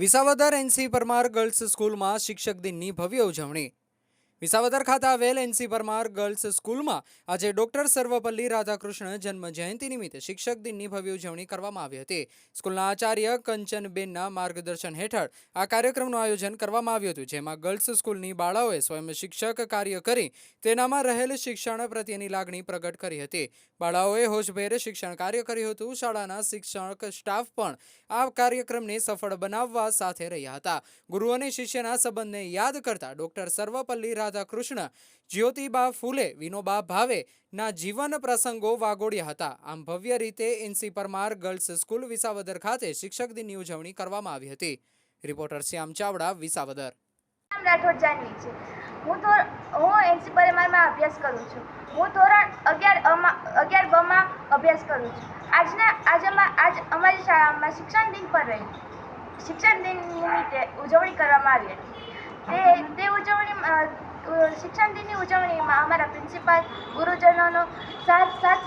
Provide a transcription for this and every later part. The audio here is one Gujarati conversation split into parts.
વિસાવદર એનસી પરમાર ગર્લ્સ સ્કૂલમાં શિક્ષક દિનની ભવ્ય ઉજવણી. વિસાવદર ખાતે આવેલ એનસી પરમાર ગર્લ્સ સ્કૂલમાં આજે ડોક્ટર સર્વપલ્લી રાધાકૃષ્ણ જન્મ જયંતિ નિમિત્તે શિક્ષક દિનની ભવ્ય ઉજવણી કરવામાં આવી હતી. સ્કૂલના આચાર્ય કંચનબેનના માર્ગદર્શન હેઠળ આ કાર્યક્રમનું આયોજન કરવામાં આવ્યું હતું, જેમાં ગર્લ્સ સ્કૂલની બાળાઓએ સ્વયં શિક્ષક કાર્ય કરી તેનામાં રહેલ શિક્ષણ પ્રત્યેની લાગણી પ્રગટ કરી હતી. બાળાઓએ હોશભેર શિક્ષણ કાર્ય કર્યું હતું, શાળાના શિક્ષક સ્ટાફ પણ આ કાર્યક્રમને સફળ બનાવવા સાથે રહ્યા હતા. ગુરુ અને શિષ્યના સંબંધને યાદ કરતા ડોક્ટર સર્વપલ્લી રાધાકૃષ્ણ જ્યોતિબા ફૂલે, વિનોબા ભાવે જીવન પ્રસંગો વાગોડ્યા હતા. આમ ભવ્ય રીતે NC Parmar girls school Visavadar ખાતે શિક્ષક દિનની ઉજવણી કરવામાં આવી હતી. રિપોર્ટર શ્યામ ચાવડા, વિસાવદર. રાઠોડ જાનવી છે. હું તો, હું એનસી પરિમારમાં અભ્યાસ કરું છું. હું ધોરણ અગિયાર અગિયાર બમાં અભ્યાસ કરું છું. આજના આજ આજ અમારી શાળામાં શિક્ષણ દિન પર રહી. શિક્ષણ દિન નિમિત્તે ઉજવણી કરવામાં આવી હતી. તે તે ઉજવણી શિક્ષણ દિનની ઉજવણીમાં અમારા પ્રિન્સિપાલ, ગુરુજનોનો સાથ સાથ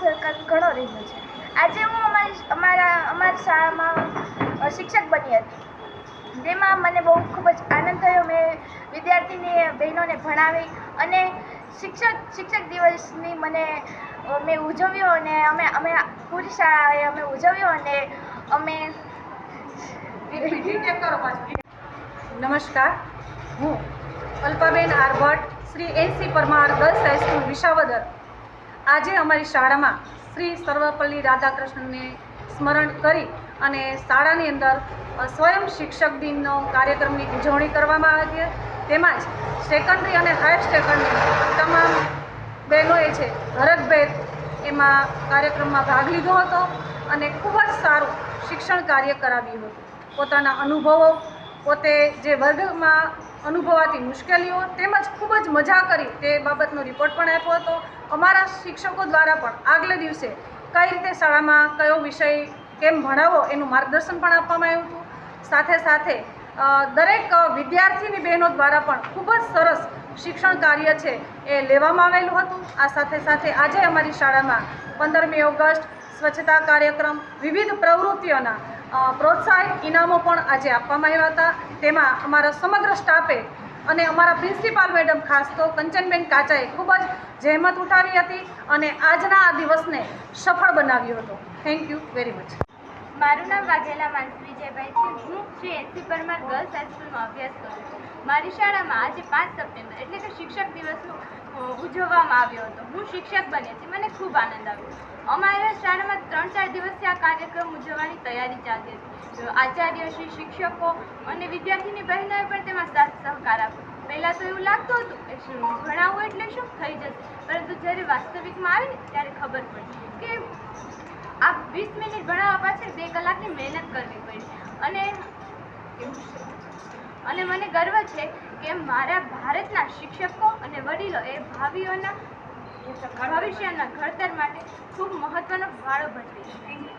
ઘણો રહ્યો છે. આજે હું અમારી અમારા, અમારી શાળામાં શિક્ષક બની હતી. તેમાં મને બહુ ખૂબ જ આનંદ થયો. મેં વિદ્યાર્થીની, બહેનોને ભણાવી અને શિક્ષક શિક્ષક દિવસની મને મેં ઉજવ્યો અને અમે અમે પૂરી શાળાએ અમે ઉજવ્યો અને અમે નમસ્કાર. હું Alpaben R Bhatt Shri NC Parmar girls high school Visavadar. આજે અમારી શાળામાં શ્રી સર્વપલ્લી રાધાકૃષ્ણને સ્મરણ કરી અને શાળાની અંદર સ્વયં શિક્ષક દિનનો કાર્યક્રમની ઉજવણી કરવામાં આવી તેમજ સેકન્ડરી અને હાયર સેકન્ડરી તમામ બહેનોએ છે, ભરતભેદ એમાં કાર્યક્રમમાં ભાગ લીધો હતો અને ખૂબ જ સારું શિક્ષણ કાર્ય કરાવ્યું હતું. પોતાના અનુભવો પોતે જે વર્ગમાં અનુભવાતી મુશ્કેલીઓ તેમજ ખૂબ જ મજા કરી તે બાબતનો રિપોર્ટ પણ આપ્યો હતો. અમારા શિક્ષકો દ્વારા પણ આગલે દિવસે કઈ રીતે શાળામાં કયો વિષય કેમ ભણાવવો એનું માર્ગદર્શન પણ આપવામાં આવ્યું હતું. સાથે સાથે દરેક વિદ્યાર્થીની બહેનો દ્વારા પણ ખૂબ જ સરસ શિક્ષણ કાર્ય છે એ લેવામાં આવેલું હતું. આ સાથે સાથે આજે અમારી શાળામાં પંદરમી ઓગસ્ટ સ્વચ્છતા કાર્યક્રમ, વિવિધ પ્રવૃત્તિઓના અ, પ્રોત્સાહિત ઇનામો પણ આજે આપવામાં આવ્યા હતા. તેમાં અમારા સમગ્ર સ્ટાફે અને અમારા પ્રિન્સિપાલ મેડમ ખાસ તો કંચનબેન કાચાએ ખૂબ જ જહેમત ઉઠાવી હતી અને આજના આ દિવસને સફળ બનાવ્યો હતો. થેન્ક યુ વેરી મચ મારું નામ વાઘેલા માનસ વિજયભાઈ છે. હું Shri N C Parmar girls હાઈસ્કૂલમાં અભ્યાસ કરું છું. મારી શાળામાં આજે પાંચ સપ્ટેમ્બર એટલે કે શિક્ષક દિવસનું ઉજવવામાં આવ્યો હતો. હું શિક્ષક બની હતી. મને ખૂબ આનંદ આવ્યો. અમારા શાળામાં ત્રણ ચાર દિવસથી આ કાર્યક્રમ ઉજવવાની તૈયારી ચાલતી હતી. આચાર્ય, શ્રી શિક્ષકો અને વિદ્યાર્થીની બહેનોએ પણ તેમાં સાથ સહકાર આપ્યો. પહેલાં તો એવું લાગતું હતું કે ભણાવવું એટલે શું? થઈ જશે. પરંતુ જ્યારે વાસ્તવિકમાં આવી ને ત્યારે ખબર પડી કે આ વીસ મિનિટ ભણાવવા પાછળ બે કલાકની મહેનત કરવી પડી. અને અને મને ગર્વ છે કે મારા ભારતના શિક્ષકો અને વડીલો એ ભાવિઓના ભવિષ્યના ઘડતર માટે ખૂબ મહત્વનો ફાળો ભજવે છે.